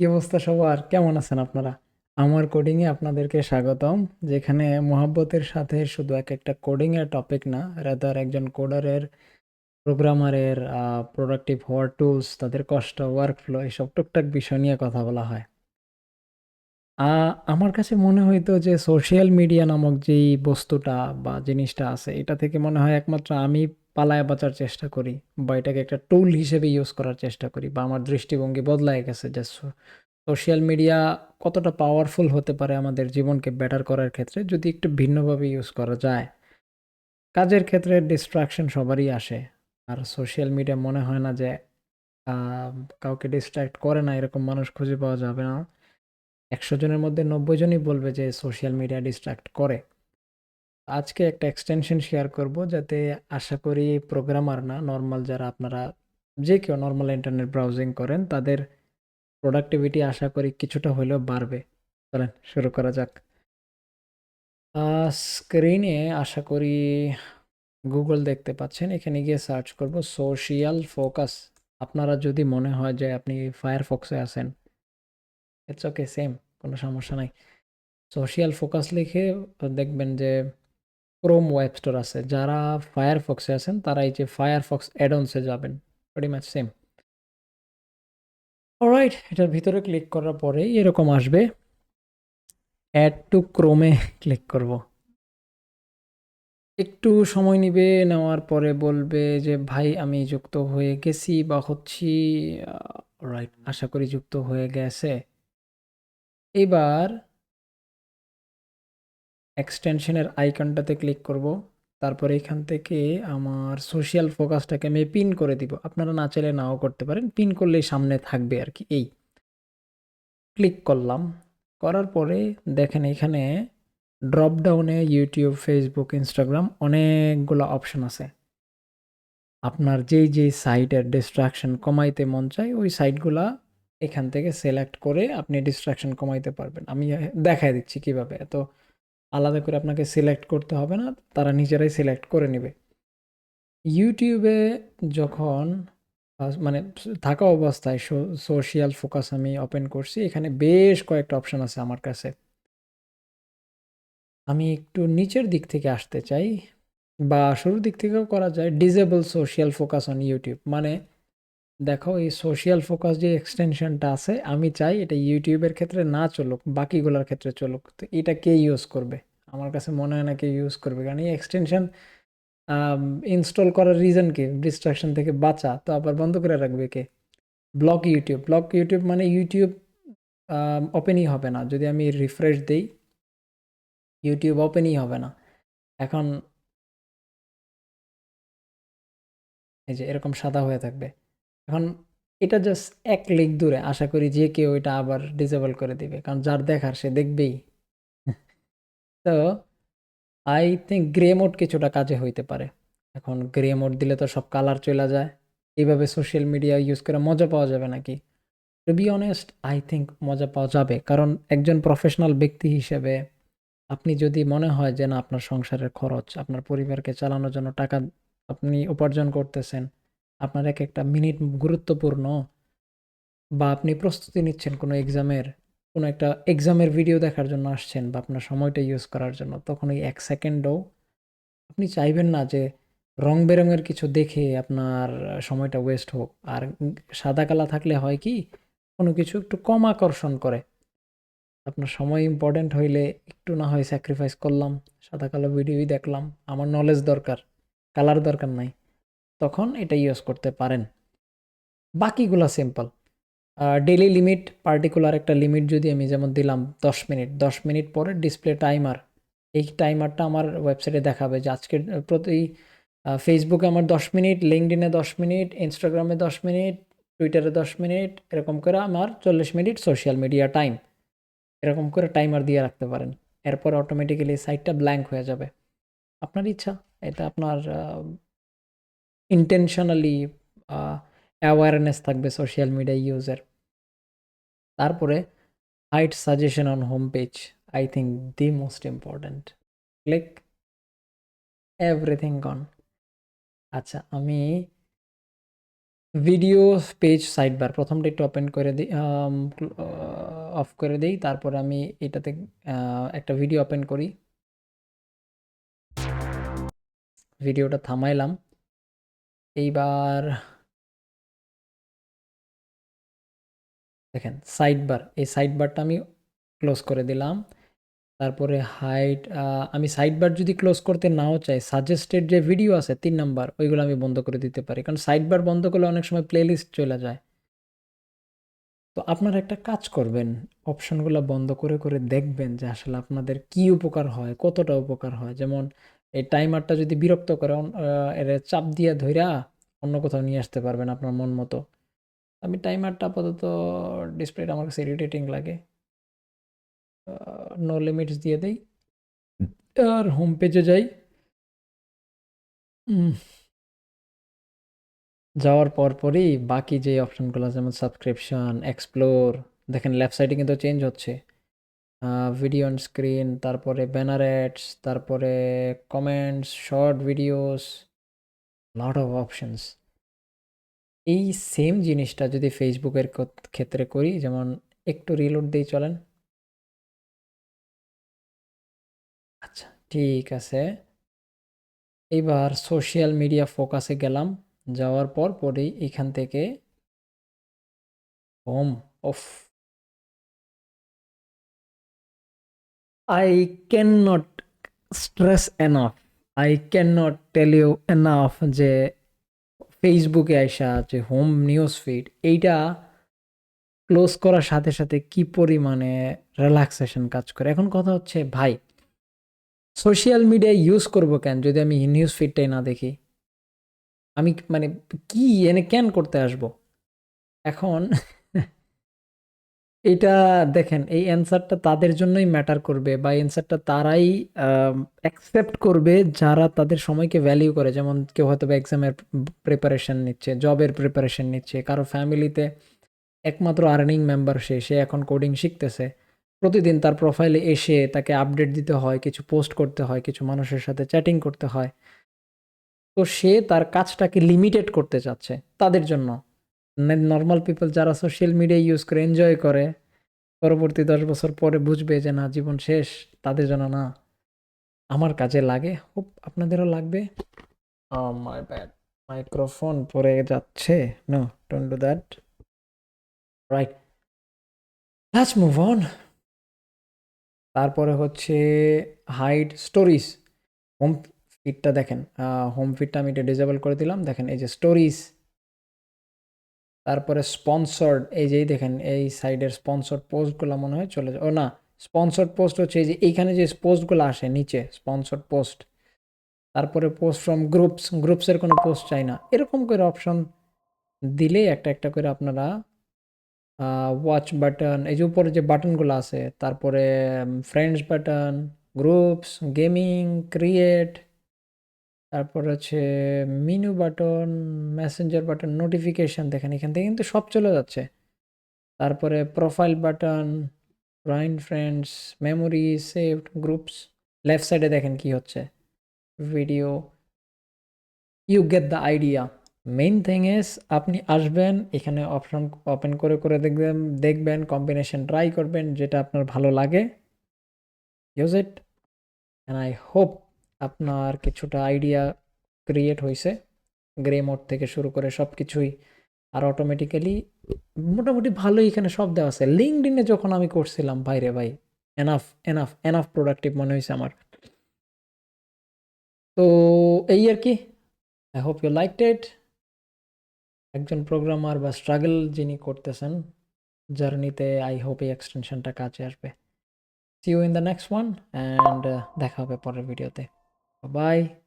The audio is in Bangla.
কি অবস্থা সবার? কেমন আছেন আপনারা? আমার কোডিংয়ে আপনাদেরকে স্বাগতম। যেখানে মোহাব্বতের সাথে শুধু এক একটা কোডিং এর টপিক না রাদার একজন কোডারের প্রোগ্রামারের প্রোডাক্টিভ হওয়ার টুলস তাদের কষ্ট ওয়ার্কফ্লো এসব টুকটাক বিষয় নিয়ে কথা বলা হয়। আমার কাছে মনে হইতো যে সোশ্যাল মিডিয়া নামক যেই বস্তুটা বা জিনিসটা আছে, এটা থেকে মনে হয় একমাত্র আমি পালায় বাঁচার চেষ্টা করি বা এটাকে একটা টুল হিসেবে ইউজ করার চেষ্টা করি বা আমার দৃষ্টিভঙ্গি বদলায় গেছে যে সোশ্যাল মিডিয়া কতটা পাওয়ারফুল হতে পারে আমাদের জীবনকে বেটার করার ক্ষেত্রে যদি একটু ভিন্নভাবে ইউজ করা যায়। কাজের ক্ষেত্রে ডিস্ট্রাকশন সবারই আসে। আর সোশ্যাল মিডিয়া মনে হয় না যে কাউকে ডিস্ট্র্যাক্ট করে না, এরকম মানুষ খুঁজে পাওয়া যাবে না। একশো জনের মধ্যে নব্বই জনই বলবে যে সোশ্যাল মিডিয়া ডিস্ট্রাক্ট করে। আজকে একটা এক্সটেনশন শেয়ার করব যাতে আশা করি প্রোগ্রামার না নর্মাল যারা আপনারা যে কেউ নর্মাল ইন্টারনেট ব্রাউজিং করেন, তাদের প্রোডাক্টিভিটি আশা করি কিছুটা হলেও বাড়বে। চলেন, শুরু করা যাক। স্ক্রিনে আশা করি গুগল দেখতে পাচ্ছেন, এখানে গিয়ে সার্চ করব সোশিয়াল ফোকাস আপনারা যদি মনে হয় যে আপনি ফায়ারফক্সে আছেন ইটস ওকে সেম কোনো সমস্যা নাই। সোশিয়াল ফোকাস লিখে দেখবেন যে ক্রোম ওয়েব স্টোর আছে। যারা ফায়ারফক্সে আছেন, তারা এই যে ফায়ারফক্স অ্যাডনসে যাবেন। ভেরি মাচ সেম অলরাইট এটার ভিতরে ক্লিক করার পরে এরকম আসবে। অ্যাড টু ক্রোমে ক্লিক করব। একটু সময় নিবে, নেওয়ার পরে বলবে যে, ভাই, আমি যুক্ত হয়ে গেছি বা হচ্ছি। রাইট আশা করি যুক্ত হয়ে গেছে। এবার এক্সটেনশনের আইকনটাতে ক্লিক করব। তারপরে এখান থেকে আমার সোশ্যাল ফোকাসটাকে আমি পিন করে দিব। আপনারা না চাইলে নাও করতে পারেন। পিন করলেই সামনে থাকবে আর কি এই। ক্লিক করলাম। করার পরে দেখেন এখানে ড্রপ ডাউনে ইউটিউব ফেসবুক ইনস্টাগ্রাম অনেকগুলো অপশন আছে। আপনার যেই যেই সাইটের ডিস্ট্রাকশন কমাইতে মন চায়, ওই সাইটগুলা এখান থেকে সিলেক্ট করে আপনি ডিস্ট্রাকশন কমাইতে পারবেন। আমি দেখাই দিচ্ছি কীভাবে। এত আলাদা করে আপনাকে সিলেক্ট করতে হবে না, তারা নিজেরাই সিলেক্ট করে নেবে। ইউটিউবে যখন মানে থাকা অবস্থায় সোশিয়াল ফোকাস আমি ওপেন করছি, এখানে বেশ কয়েকটা অপশন আছে আমার কাছে। আমি একটু নিচের দিক থেকে আসতে চাই, বা শুরুর দিক থেকেও করা যায় disable social focus on YouTube মানে দেখো, এই সোশ্যাল ফোকাস যে এক্সটেনশনটা আছে, আমি চাই এটা ইউটিউবের ক্ষেত্রে না চলুক, বাকিগুলোর ক্ষেত্রে চলুক। তো এটা কে ইউজ করবে? আমার কাছে মনে হয় না কে ইউজ করবে। কারণ এই এক্সটেনশন ইনস্টল করার রিজন কি? ডিস্ট্রাকশন থেকে বাঁচা। তো আবার বন্ধ করে রাখবে কে? ব্লক ইউটিউব ব্লক ইউটিউব মানে ইউটিউব ওপেনই হবে না। যদি আমি রিফ্রেশ দেই ইউটিউব ওপেনই হবে না। এখন এই যে এরকম সাদা হয়ে থাকবে। এখন এটা জাস্ট এক ক্লিক দূরে, আশা করি যে কেউ এটা আবার ডিসেবল করে দিবে, কারণ যার দেখার সে দেখবেই। তো আই থিঙ্ক গ্রে মোড কিছুটা কাজে হইতে পারে। এখন গ্রে মোড দিলে তো সব কালার চলে যায়। এইভাবে সোশ্যাল মিডিয়া ইউজ করে মজা পাওয়া যাবে নাকি? To be honest I think মজা পাওয়া যাবে। কারণ একজন প্রফেশনাল ব্যক্তি হিসেবে আপনি যদি মনে হয় যে না, আপনার সংসারের খরচ, আপনার পরিবারকে চালানোর জন্য টাকা আপনি উপার্জন করতেছেন আপনার এক একটা মিনিট গুরুত্বপূর্ণ বা আপনি প্রস্তুতি নিচ্ছেন কোনো এক্সামের, কোনো একটা এক্সামের ভিডিও দেখার জন্য আসছেন বা আপনার সময়টা ইউজ করার জন্য, তখন ওই এক সেকেন্ডও আপনি চাইবেন না যে রং বেরঙের কিছু দেখে আপনার সময়টা ওয়েস্ট হোক। আর সাদা কালা থাকলে হয় কি, কোনো কিছু একটু কম আকর্ষণ করে। আপনার সময় ইম্পর্ট্যান্ট হইলে একটু না হয় স্যাক্রিফাইস করলাম, সাদা কালো ভিডিওই দেখলাম, আমার নলেজ দরকার কালার দরকার নাই। তখন এটা ইউজ করতে পারেন। বাকিগুলো সিম্পল ডেলি লিমিট পার্টিকুলার একটা লিমিট যদি আমি যেমন দিলাম দশ মিনিট দশ মিনিট পরে ডিসপ্লে টাইমার এই টাইমারটা আমার ওয়েবসাইটে দেখাবে যে আজকের প্রতি ফেসবুকে আমার দশ মিনিট লিঙ্কডিনে দশ মিনিট ইনস্টাগ্রামে দশ মিনিট টুইটারে দশ মিনিট, এরকম করে আমার চল্লিশ মিনিট সোশ্যাল মিডিয়া টাইম এরকম করে টাইমার দিয়ে রাখতে পারেন। এরপর অটোমেটিক্যালি সাইটটা ব্ল্যাঙ্ক হয়ে যাবে। আপনার ইচ্ছা, এটা আপনার ইন্টেনশনালি অ্যাওয়ারনেস থাকবে সোশ্যাল মিডিয়া ইউজের তারপরে hide suggestion on home page I think the most important click everything gone আচ্ছা আমি ভিডিও পেজ সাইড বার প্রথমটা একটু ওপেন করে দিই অফ করে দিই, তারপর আমি এটাতে একটা ভিডিও ওপেন করি। ভিডিওটা থামাইলাম। এইবার দেখেন সাইড বার এই সাইড বারটা আমি ক্লোজ করে দিলাম। তারপরে হাইট আমি সাইড বার যদি ক্লোজ করতে নাও চাই সাজেস্টেড যে ভিডিও আছে তিন নাম্বার ওইগুলো আমি বন্ধ করে দিতে পারি। কারণ সাইড বার বন্ধ করলে অনেক সময় প্লেলিস্ট চলে যায়। তো আপনারা একটা কাজ করবেন অপশনগুলো বন্ধ করে করে দেখবেন যে আসলে আপনাদের কি উপকার হয়, কতটা উপকার হয়। যেমন এই টাইমারটা যদি বিরক্ত করে এর চাপ দিয়ে ধইরা অন্য কোথাও নিয়ে আসতে পারবেন আপনার মন মতো। আমি টাইমারটা আপাতত ডিসপ্লেটা আমার কাছে ইরিটেটিং লাগে। নো লিমিটস দিয়ে দেই। আর হোম পেজে যাই। যাওয়ার পর পরই বাকি যে অপশনগুলো যেমন সাবস্ক্রিপশন এক্সপ্লোর দেখেন লেফট সাইডে কিন্তু চেঞ্জ হচ্ছে। ভিডিও অন স্ক্রিন তারপরে ব্যানার অ্যাডস তারপরে comments short videos lot of options এই সেম জিনিসটা যদি ফেসবুকের ক্ষেত্রে করি, যেমন একটু রিলোড দিয়ে চলেন। আচ্ছা ঠিক আছে। এইবার সোশ্যাল মিডিয়া ফোকাসে গেলাম। যাওয়ার পর পরেই এখান থেকে home of not stress enough I can not tell you enough যে ফেসবুকে আইসা, যে হোম নিউজ ফিড এইটা ক্লোজ করার সাথে সাথে কি পরিমাণে রিল্যাক্সেশন কাজ করে? এখন কথা হচ্ছে, ভাই সোশ্যাল মিডিয়া ইউজ করব কেন যদি আমি নিউজ ফিডটাই না দেখি? আমি মানে কি এনে কেন করতে আসব? এখন এটা দেখেন, এই অ্যান্সারটা তাদের জন্যই ম্যাটার করবে বা অ্যান্সারটা তারাই অ্যাকসেপ্ট করবে যারা তাদের সময়কে ভ্যালিউ করে। যেমন কেউ হয়তো বা এক্সামের প্রিপারেশন নিচ্ছে জবের প্রিপারেশন নিচ্ছে, কারও ফ্যামিলিতে একমাত্র আর্নিং মেম্বার সে সে এখন কোডিং শিখতেছে। প্রতিদিন তার প্রোফাইলে এসে তাকে আপডেট দিতে হয়, কিছু পোস্ট করতে হয়, কিছু মানুষের সাথে চ্যাটিং করতে হয়। তো সে তার কাজটাকে লিমিটেড করতে চাচ্ছে তাদের জন্য। নর্মাল পিপল যারা সোশ্যাল মিডিয়া ইউজ করে এনজয় করে, পরবর্তী দশ বছর পরে বুঝবে যে না, জীবন শেষ, তাদের জন্য না। আমার কাজে লাগে, হোপ আপনাদেরও লাগবে। মাই মাইক্রোফোন পরে যাচ্ছে। No don't do that right let's move on তারপরে হচ্ছে হাইড স্টোরিজ হোম ফিডটা দেখেন হোম ফিডটা আমি এটা ডিজেবল করে দিলাম। দেখেন, এই যে স্টোরিজ তারপরে স্পন্সর্ড এই যেই দেখেন, এই সাইডের স্পন্সর্ড পোস্টগুলো মনে হয় চলে যায়। ও না স্পন্সর্ড পোস্ট হচ্ছে এই যে এইখানে যে পোস্টগুলো আসে নিচে স্পন্সর্ড পোস্ট তারপরে পোস্ট ফ্রম গ্রুপস গ্রুপসের কোনো পোস্ট চাই না। এরকম করে অপশন দিলেই একটা একটা করে আপনারা ওয়াচ বাটন এই যে উপরে যে বাটনগুলো আছে, তারপরে friends button groups gaming create তারপর হচ্ছে menu button messenger button notification দেখেন, এখান থেকে কিন্তু সব চলে যাচ্ছে। তারপরে profile button ফ্রাইন friends memory saved groups left সাইডে দেখেন কি হচ্ছে। Video you get the idea main thing is আপনি আসবেন, এখানে অপশন ওপেন করে করে দেখবেন দেখবেন কম্বিনেশন ট্রাই করবেন, যেটা আপনার ভালো লাগে। Use it and I hope আপনার কিছুটা আইডিয়া ক্রিয়েট হয়েছে গ্রে মোড থেকে শুরু করে সব কিছুই আর অটোমেটিক্যালি মোটামুটি ভালোই এখানে সব দেওয়া আছে। লিঙ্কডিনে যখন আমি করছিলাম বাইরে ভাই এনাফ এনাফ এনাফ প্রোডাক্টিভ মনে হয়েছে আমার। তো এই আর কি। I hope you like it একজন প্রোগ্রামার বা স্ট্রাগল যিনি করতেছেন জার্নিতে আই হোপ এই এক্সটেনশনটা কাজে আসবে। See you in the next one and দেখা হবে পরের ভিডিওতে Bye-bye.